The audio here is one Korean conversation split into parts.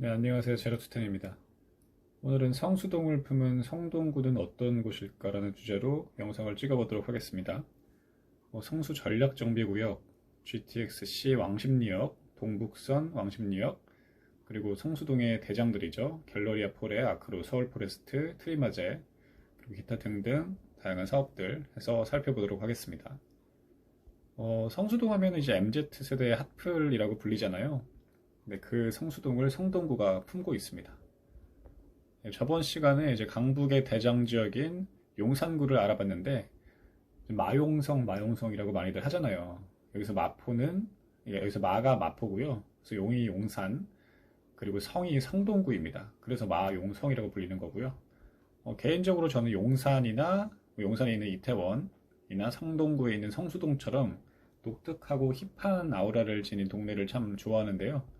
네, 안녕하세요. 제로투텐입니다. 오늘은 성수동을 품은 성동구는 어떤 곳일까라는 주제로 영상을 찍어보도록 하겠습니다. 뭐 성수 전략정비구역, GTX-C 왕십리역, 동북선 왕십리역, 그리고 성수동의 대장들이죠. 갤러리아 폴의 아크로, 서울 포레스트, 트리마제, 그리고 기타 등등 다양한 사업들 해서 살펴보도록 하겠습니다. 어, 성수동 하면 이제 MZ세대의 핫플이라고 불리잖아요. 네, 그 성수동을 성동구가 품고 있습니다. 네, 저번 시간에 이제 강북의 대장 지역인 용산구를 알아봤는데 마용성, 마용성이라고 많이들 하잖아요. 여기서 마포는 예, 여기서 마가 마포고요. 그래서 용이 용산 그리고 성이 성동구입니다. 그래서 마용성이라고 불리는 거고요. 어, 개인적으로 저는 용산이나 용산에 있는 이태원이나 성동구에 있는 성수동처럼 독특하고 힙한 아우라를 지닌 동네를 참 좋아하는데요.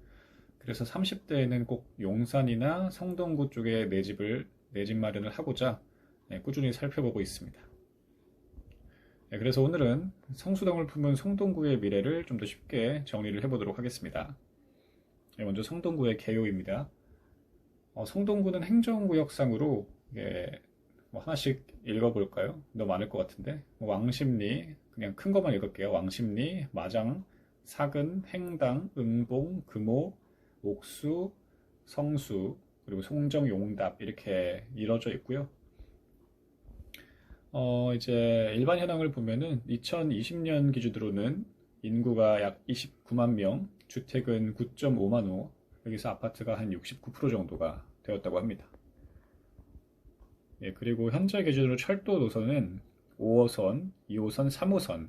그래서 30대에는 꼭 용산이나 성동구 쪽에 내 집을 내 집 마련을 하고자 네, 꾸준히 살펴보고 있습니다. 네, 그래서 오늘은 성수동을 품은 성동구의 미래를 좀 더 쉽게 정리를 해보도록 하겠습니다. 네, 먼저 성동구의 개요입니다. 어, 성동구는 행정구역상으로 뭐 하나씩 읽어볼까요? 너무 많을 것 같은데 뭐 왕십리 그냥 큰 것만 읽을게요. 왕십리, 마장, 사근, 행당, 응봉, 금호, 옥수, 성수, 그리고 송정, 용답 이렇게 이루어져 있고요. 어, 이제 일반 현황을 보면은 2020년 기준으로는 인구가 약 29만 명, 주택은 9.5만 호, 여기서 아파트가 한 69% 정도가 되었다고 합니다. 예, 그리고 현재 기준으로 철도 노선은 5호선, 2호선, 3호선,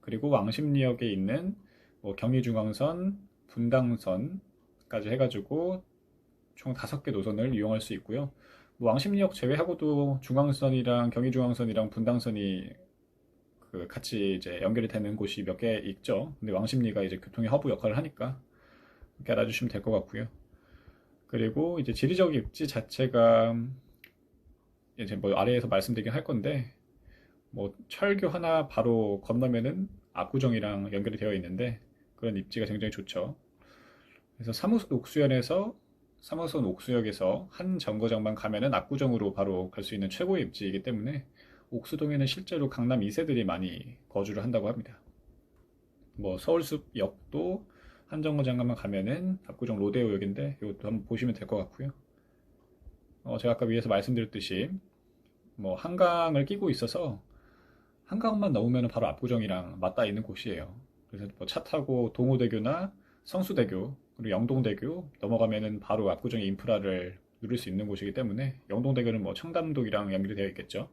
그리고 왕십리역에 있는 뭐 경의중앙선, 분당선 까지 해가지고 총 5개 노선을 이용할 수 있고요. 뭐 왕십리역 제외하고도 중앙선이랑 경의중앙선이랑 분당선이 그 같이 이제 연결이 되는 곳이 몇 개 있죠. 근데 왕십리가 이제 교통의 허브 역할을 하니까 이렇게 알아주시면 될 것 같고요. 그리고 이제 지리적 입지 자체가 이제 뭐 아래에서 말씀드리긴 할 건데 뭐 철교 하나 바로 건너면은 압구정이랑 연결이 되어 있는데 그런 입지가 굉장히 좋죠. 그래서 3호선 옥수역에서 3호선 옥수역에서 한 정거장만 가면은 압구정으로 바로 갈 수 있는 최고의 입지이기 때문에 옥수동에는 실제로 강남 2세들이 많이 거주를 한다고 합니다. 뭐 서울숲역도 한 정거장만 가면은 압구정 로데오역인데 이것도 한번 보시면 될 것 같고요. 어, 제가 아까 위에서 말씀드렸듯이 뭐 한강을 끼고 있어서 한강만 넘으면 바로 압구정이랑 맞닿아 있는 곳이에요. 그래서 뭐 차 타고 동호대교나 성수대교 그리고 영동대교 넘어가면은 바로 압구정의 인프라를 누릴 수 있는 곳이기 때문에 영동대교는 뭐 청담동이랑 연결이 되어 있겠죠.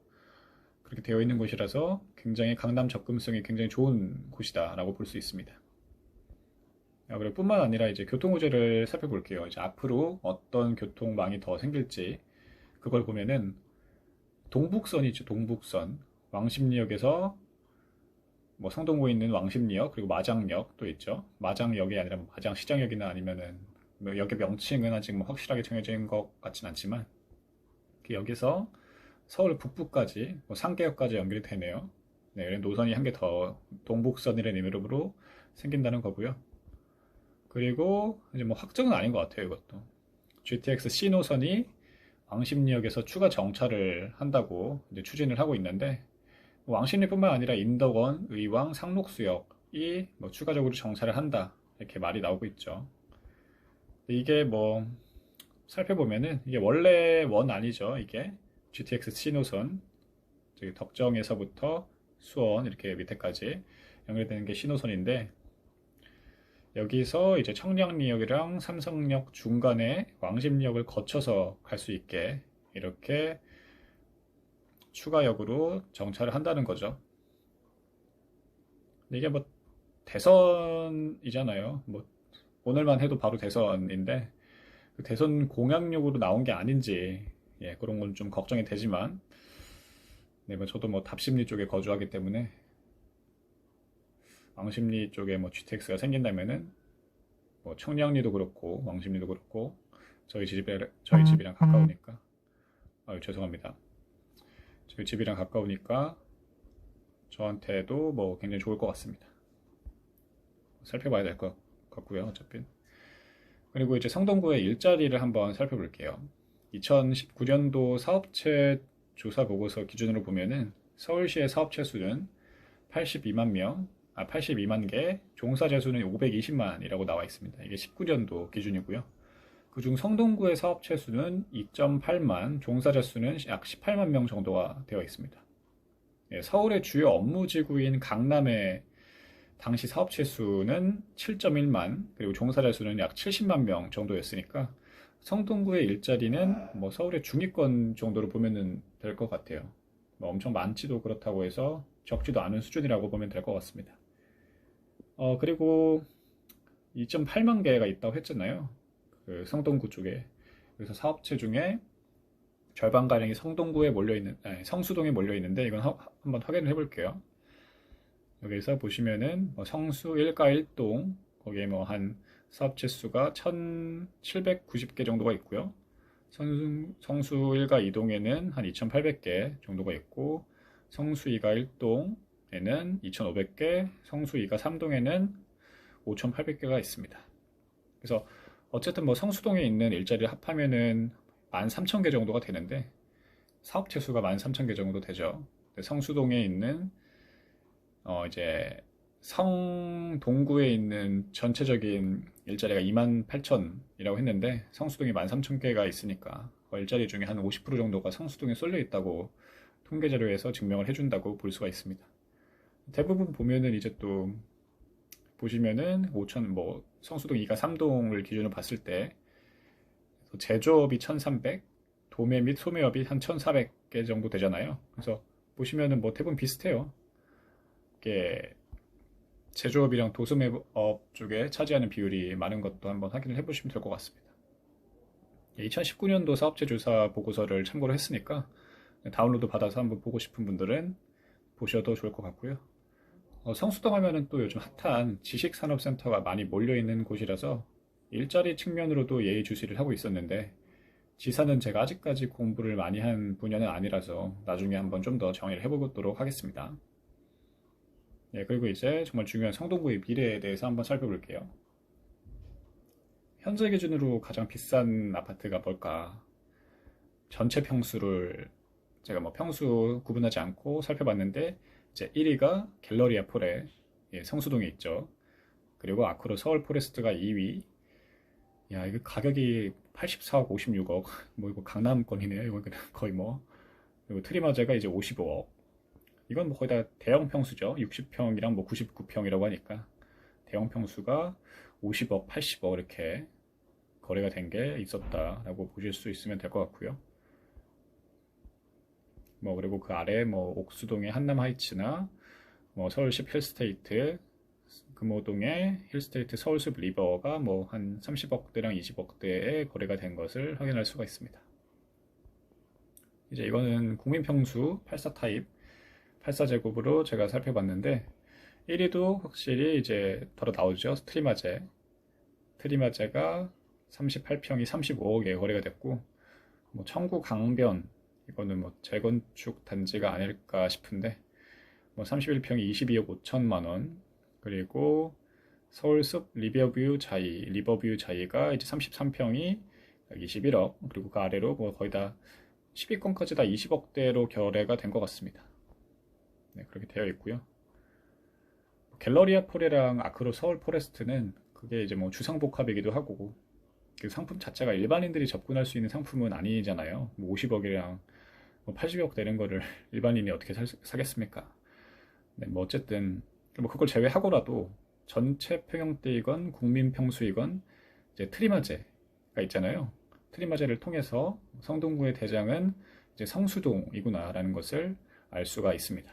그렇게 되어 있는 곳이라서 굉장히 강남 접근성이 굉장히 좋은 곳이다라고 볼 수 있습니다. 아, 그리고 뿐만 아니라 이제 교통구제를 살펴볼게요. 이제 앞으로 어떤 교통망이 더 생길지 그걸 보면은 동북선이죠. 동북선 왕십리역에서 뭐 성동구에 있는 왕십리역 그리고 마장역도 있죠. 마장역이 아니라 뭐 마장시장역이나 아니면은 뭐 역의 명칭은 아직 뭐 확실하게 정해진 것 같진 않지만 그 여기서 서울 북부까지 뭐 상계역까지 연결이 되네요. 네, 이런 노선이 한 개 더 동북선이라는 의미로 생긴다는 거고요. 그리고 이제 뭐 확정은 아닌 것 같아요, 이것도. GTX C 노선이 왕십리역에서 추가 정차를 한다고 이제 추진을 하고 있는데 왕십리뿐만 아니라 인덕원, 의왕, 상록수역이 뭐 추가적으로 정차를 한다 이렇게 말이 나오고 있죠. 이게 뭐 살펴보면은 이게 원래 원 아니죠. 이게 GTX 노선 저기 덕정에서부터 수원 이렇게 밑에까지 연결되는 게 C 노선인데 여기서 이제 청량리역이랑 삼성역 중간에 왕십리역을 거쳐서 갈 수 있게 이렇게 추가역으로 정차를 한다는 거죠. 이게 뭐 대선이잖아요. 뭐 오늘만 해도 바로 대선인데 그 대선 공약용으로 나온 게 아닌지 예, 그런 건 좀 걱정이 되지만 네, 뭐 저도 뭐 답심리 쪽에 거주하기 때문에 왕십리 쪽에 뭐 GTX가 생긴다면은 뭐 청량리도 그렇고 왕십리도 그렇고 저희 집에 저희 집이랑 가까우니까 아유 죄송합니다. 저희 집이랑 가까우니까 저한테도 뭐 굉장히 좋을 것 같습니다. 살펴봐야 될 것 같고요. 어차피 그리고 이제 성동구의 일자리를 한번 살펴볼게요. 2019년도 사업체 조사 보고서 기준으로 보면은 서울시의 사업체 수는 82만 명, 아 82만 개, 종사자 수는 520만이라고 나와 있습니다. 이게 19년도 기준이고요. 그중 성동구의 사업체 수는 2.8만, 종사자 수는 약 18만 명 정도가 되어 있습니다. 예, 서울의 주요 업무 지구인 강남의 당시 사업체 수는 7.1만, 그리고 종사자 수는 약 70만 명 정도였으니까 성동구의 일자리는 뭐 서울의 중위권 정도로 보면 될 것 같아요. 뭐 엄청 많지도 그렇다고 해서 적지도 않은 수준이라고 보면 될 것 같습니다. 어, 그리고 2.8만 개가 있다고 했잖아요. 그 성동구 쪽에. 그래서 사업체 중에 절반 가량이 성동구에 몰려 있는, 아니, 성수동에 몰려 있는데 이건 하, 한번 확인을 해볼게요. 여기서 보시면은 뭐 성수 1가 1동, 거기에 뭐 한 사업체 수가 1790개 정도가 있고요. 성수 1가 2동에는 한 2800개 정도가 있고, 성수 2가 1동에는 2500개, 성수 2가 3동에는 5800개가 있습니다. 그래서 어쨌든 뭐 성수동에 있는 일자리를 합하면은 13,000개 정도가 되는데 사업체 수가 13,000개 정도 되죠. 성수동에 있는 어 이제 성동구에 있는 전체적인 일자리가 28,000이라고 했는데 성수동이 13,000개가 있으니까 그 일자리 중에 한 50% 정도가 성수동에 쏠려 있다고 통계 자료에서 증명을 해준다고 볼 수가 있습니다. 대부분 보면은 이제 또 보시면은 5천 뭐 성수동 2가 3동을 기준으로 봤을 때 제조업이 1,300, 도매 및 소매업이 한 1,400개 정도 되잖아요. 그래서 보시면은 뭐 대부분 비슷해요. 이게 제조업이랑 도소매업 쪽에 차지하는 비율이 많은 것도 한번 확인을 해보시면 될 것 같습니다. 2019년도 사업체 조사 보고서를 참고로 했으니까 다운로드 받아서 한번 보고 싶은 분들은 보셔도 좋을 것 같고요. 어, 성수동 하면은 또 요즘 핫한 지식산업센터가 많이 몰려있는 곳이라서 일자리 측면으로도 예의주시를 하고 있었는데 지사는 제가 아직까지 공부를 많이 한 분야는 아니라서 나중에 한번 좀 더 정의를 해보도록 하겠습니다. 네, 그리고 이제 정말 중요한 성동구의 미래에 대해서 한번 살펴볼게요. 현재 기준으로 가장 비싼 아파트가 뭘까? 전체 평수를 제가 뭐 평수 구분하지 않고 살펴봤는데 이 제 1위가 갤러리아 포레 예, 성수동에 있죠. 그리고 아크로 서울 포레스트가 2위. 야 이거 가격이 84억 56억 뭐 이거 강남권이네요. 이거 거의 뭐 그리고 트리마제가 이제 55억. 이건 뭐 거의 다 대형 평수죠. 60평이랑 뭐 99평이라고 하니까 대형 평수가 50억, 80억 이렇게 거래가 된 게 있었다라고 보실 수 있으면 될 것 같고요. 뭐 그리고 그 아래 뭐 옥수동의 한남 하이츠나 뭐 서울시 힐스테이트 금호동의 힐스테이트 서울숲 리버가 뭐 한 30억대랑 20억대에 거래가 된 것을 확인할 수가 있습니다. 이제 이거는 국민평수 84 타입 84제곱으로 제가 살펴봤는데 1위도 확실히 이제 덜어 나오죠. 트리마제. 트리마제가 38평이 35억에 거래가 됐고 뭐 청구 강변 이거는 뭐 재건축 단지가 아닐까 싶은데 뭐 31평이 22억 5천만 원 그리고 서울숲 리버뷰 자이 리버뷰 자이가 이제 33평이 21억 그리고 그 아래로 뭐 거의 다 10위권까지 다 20억대로 결례가 된 것 같습니다. 네, 그렇게 되어 있고요. 갤러리아 포레랑 아크로 서울 포레스트는 그게 이제 뭐 주상복합이기도 하고 그 상품 자체가 일반인들이 접근할 수 있는 상품은 아니잖아요. 뭐 50억이랑 뭐 80억 되는 거를 일반인이 어떻게 살, 사겠습니까? 네, 뭐 어쨌든 뭐 그걸 제외하고라도 전체 평형대이건 국민 평수이건 이제 트리마제가 있잖아요. 트리마제를 통해서 성동구의 대장은 이제 성수동이구나라는 것을 알 수가 있습니다.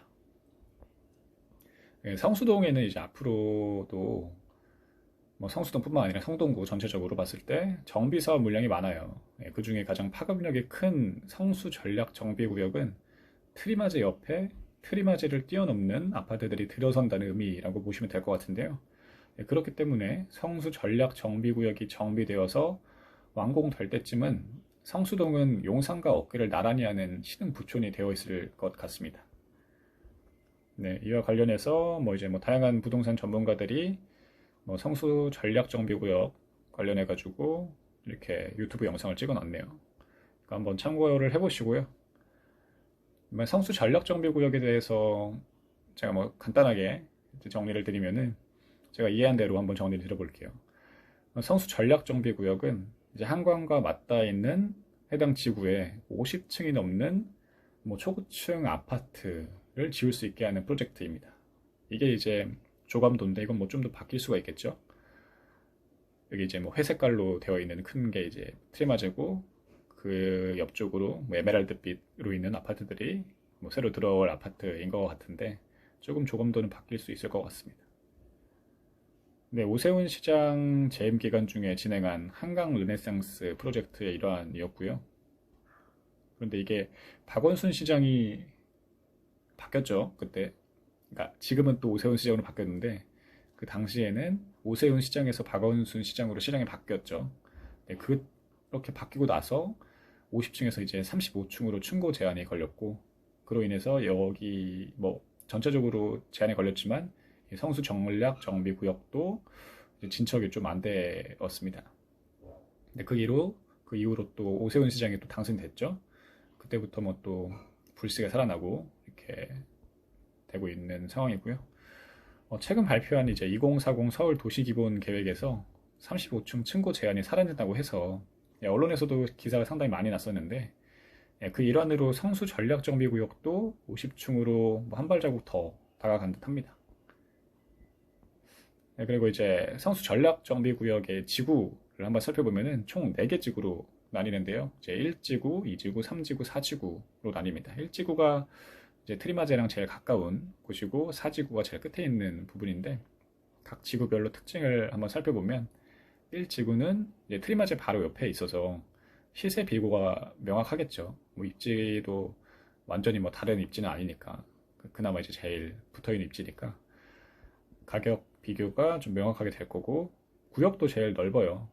네, 성수동에는 이제 앞으로도 뭐 성수동뿐만 아니라 성동구 전체적으로 봤을 때 정비 사업 물량이 많아요. 예, 그 중에 가장 파급력이 큰 성수 전략 정비 구역은 트리마제 옆에 트리마제를 뛰어넘는 아파트들이 들어선다는 의미라고 보시면 될 것 같은데요. 예, 그렇기 때문에 성수 전략 정비 구역이 정비되어서 완공될 때쯤은 성수동은 용산과 어깨를 나란히 하는 신흥 부촌이 되어 있을 것 같습니다. 네, 이와 관련해서 뭐 이제 뭐 다양한 부동산 전문가들이 뭐 성수 전략 정비구역과 관련해 가지고 이렇게 유튜브 영상을 찍어 놨네요. 그러니까 한번 참고를 해보시고요. 성수 전략 정비 구역에 대해서 제가 뭐 간단하게 정리를 드리면은 제가 이해한 대로 한번 정리를 드려볼게요. 성수 전략 정비 구역은 이제 한강과 맞닿아 있는 해당 지구에 50층이 넘는 뭐 초고층 아파트를 지을 수 있게 하는 프로젝트입니다. 이게 이제 조감도인데 이건 뭐 좀 더 바뀔 수가 있겠죠. 여기 이제 뭐 회색깔로 되어 있는 큰 게 이제 트리마제고 그 옆쪽으로 뭐 에메랄드빛으로 있는 아파트들이 뭐 새로 들어올 아파트인 것 같은데 조금 조감도는 바뀔 수 있을 것 같습니다. 네, 오세훈 시장 재임 기간 중에 진행한 한강 르네상스 프로젝트의 일환이었고요. 그런데 이게 박원순 시장이 바뀌었죠, 그때. 그러니까 지금은 또 오세훈 시장으로 바뀌었는데 그 당시에는 오세훈 시장에서 박원순 시장으로 시장이 바뀌었죠. 네, 그렇게 바뀌고 나서 50층에서 이제 35층으로 충고 제한이 걸렸고 그로 인해서 여기 뭐 전체적으로 제한이 걸렸지만 성수 정략 정비 구역도 진척이 좀 안 되었습니다. 그 이후로 그 이후로 또 오세훈 시장이 또 당선됐죠. 그때부터 뭐 또 불씨가 살아나고 이렇게 되고 있는 상황이고요. 어, 최근 발표한 이제 2040 서울 도시 기본 계획에서 35층 층고 제한이 사라진다고 해서 예, 언론에서도 기사가 상당히 많이 났었는데 예, 그 일환으로 성수 전략 정비 구역도 50층으로 뭐 한 발자국 더 다가간 듯합니다. 예, 그리고 이제 성수 전략 정비 구역의 지구를 한번 살펴보면은 총 4개 지구로 나뉘는데요. 이제 1지구, 2지구, 3지구, 4지구로 나뉩니다. 1지구가 이제 트리마제랑 제일 가까운 곳이고 4지구가 제일 끝에 있는 부분인데 각 지구별로 특징을 한번 살펴보면 1지구는 트리마제 바로 옆에 있어서 시세 비교가 명확하겠죠. 뭐 입지도 완전히 뭐 다른 입지는 아니니까 그나마 이제 제일 붙어있는 입지니까 가격 비교가 좀 명확하게 될 거고 구역도 제일 넓어요.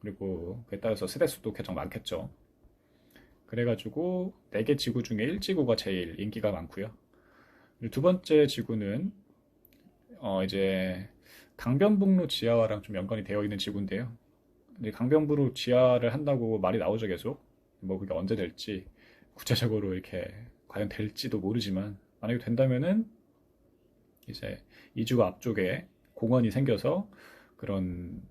그리고 그에 따라서 세대수도 가장 많겠죠. 그래가지고 4개 지구 중에 1지구가 제일 인기가 많고요. 두 번째 지구는 어 이제 강변북로 지하화랑 좀 연관이 되어 있는 지구인데요. 근데 강변북로 지하를 한다고 말이 나오죠 계속. 뭐 그게 언제 될지 구체적으로 이렇게 과연 될지도 모르지만 만약에 된다면은 이제 이주가 앞쪽에 공원이 생겨서 그런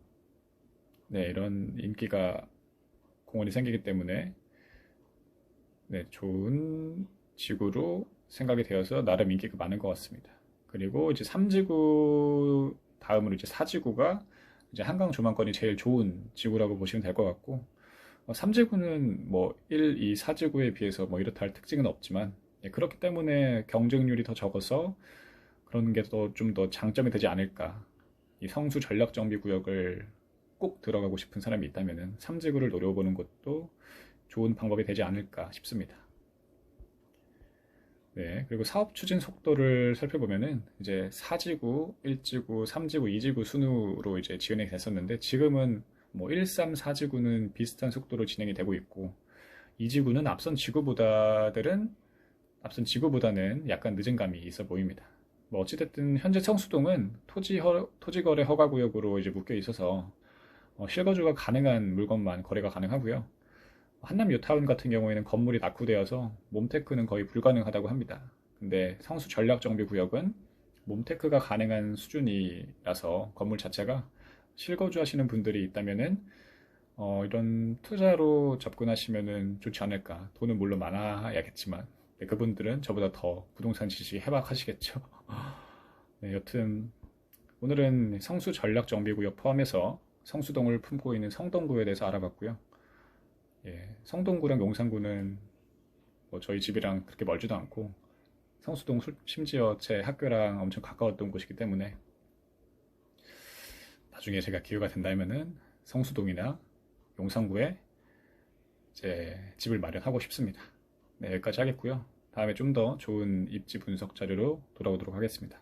네 이런 인기가 공원이 생기기 때문에 네 좋은 지구로 생각이 되어서 나름 인기가 많은 것 같습니다. 그리고 이제 3지구 다음으로 이제 4지구가 이제 한강 조망권이 제일 좋은 지구라고 보시면 될 것 같고 3지구는 어, 뭐 1, 2, 4지구에 비해서 뭐 이렇다 할 특징은 없지만 예, 그렇기 때문에 경쟁률이 더 적어서 그런 게 더 좀 더 장점이 되지 않을까 이 성수 전략 정비 구역을 꼭 들어가고 싶은 사람이 있다면 3지구를 노려보는 것도 좋은 방법이 되지 않을까 싶습니다. 네, 그리고 사업 추진 속도를 살펴보면은 이제 4지구, 1지구, 3지구, 2지구 순으로 이제 진행이 됐었는데 지금은 뭐 1, 3, 4지구는 비슷한 속도로 진행이 되고 있고 2지구는 앞선 지구보다들은 앞선 지구보다는 약간 늦은 감이 있어 보입니다. 뭐 어찌됐든 현재 성수동은 토지 허, 토지 거래 허가 구역으로 이제 묶여 있어서 어, 실거주가 가능한 물건만 거래가 가능하고요. 한남 유타운 같은 경우에는 건물이 낙후되어서 몸테크는 거의 불가능하다고 합니다. 근데 성수 전략 정비 구역은 몸테크가 가능한 수준이라서 건물 자체가 실거주 하시는 분들이 있다면은 어, 이런 투자로 접근하시면은 좋지 않을까. 돈은 물론 많아야겠지만 네, 그분들은 저보다 더 부동산 지식이 해박하시겠죠. 네, 여튼 오늘은 성수 전략 정비 구역 포함해서 성수동을 품고 있는 성동구에 대해서 알아봤고요. 예, 성동구랑 용산구는 뭐 저희 집이랑 그렇게 멀지도 않고 성수동 심지어 제 학교랑 엄청 가까웠던 곳이기 때문에 나중에 제가 기회가 된다면은 성수동이나 용산구에 제 집을 마련하고 싶습니다. 네, 여기까지 하겠고요. 다음에 좀 더 좋은 입지 분석 자료로 돌아오도록 하겠습니다.